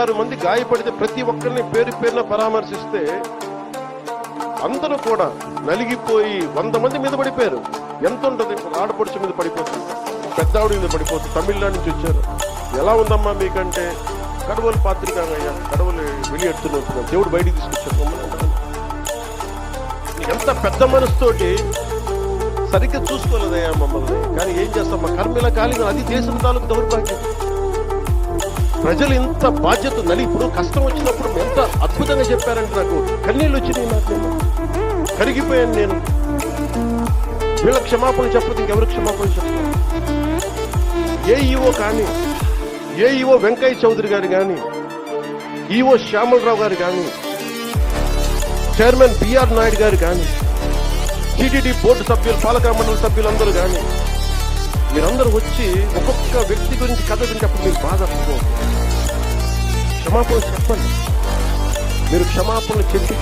ఆరు మంది గాయపడితే ప్రతి ఒక్కరిని పేరు పేరున పరామర్శిస్తే అందరూ కూడా నలిగిపోయి వంద మంది మీద పడిపోయారు. ఎంత ఉంటుంది? ఆడపడుచు మీద పడిపోతుంది. పెద్ద ఆవిడ మీద పడిపోతుంది. తమిళనాడు నుంచి వచ్చారు. ఎలా ఉందమ్మా మీకంటే? కడవలు పాత్రికాంగయ్యా కడవలు వెళ్ళి దేవుడు బయటికి తీసుకొచ్చారు ఎంత పెద్ద మనసుతోటి సరిగ్గా చూసుకోలేదయ్యా మమ్మల్ని. కానీ ఏం చేస్తాం? మా కర్మిల కాలిన అది దేశం తాలూకు దౌర్భాగ్యం. ప్రజలు ఇంత బాధ్యత నలి ఇప్పుడు కష్టం వచ్చినప్పుడు ఎంత అద్భుతంగా చెప్పారంటే నాకు కన్నీళ్ళు వచ్చినాయి నాకు నేను. కరిగిపోయాను నేను వీళ్ళ క్షమాపణ చెప్పదు ఇంకెవరు క్షమాపణ చెప్తాను ఏ ఈవో కానీ ఏ ఈవో వెంకయ్య చౌదరి గారు కానీ ఈవో శ్యామలరావు గారు కానీ చైర్మన్ బిఆర్ నాయుడు గారు కానీ టీటీడీ బోర్డు సభ్యులు పాలక మండలి సభ్యులందరూ కానీ మీరందరూ వచ్చి ఒక్కొక్క వ్యక్తి గురించి కథ వింటప్పుడు మీరు బాధ క్షమాపణ చెప్పండి. మీరు క్షమాపణ చెప్పి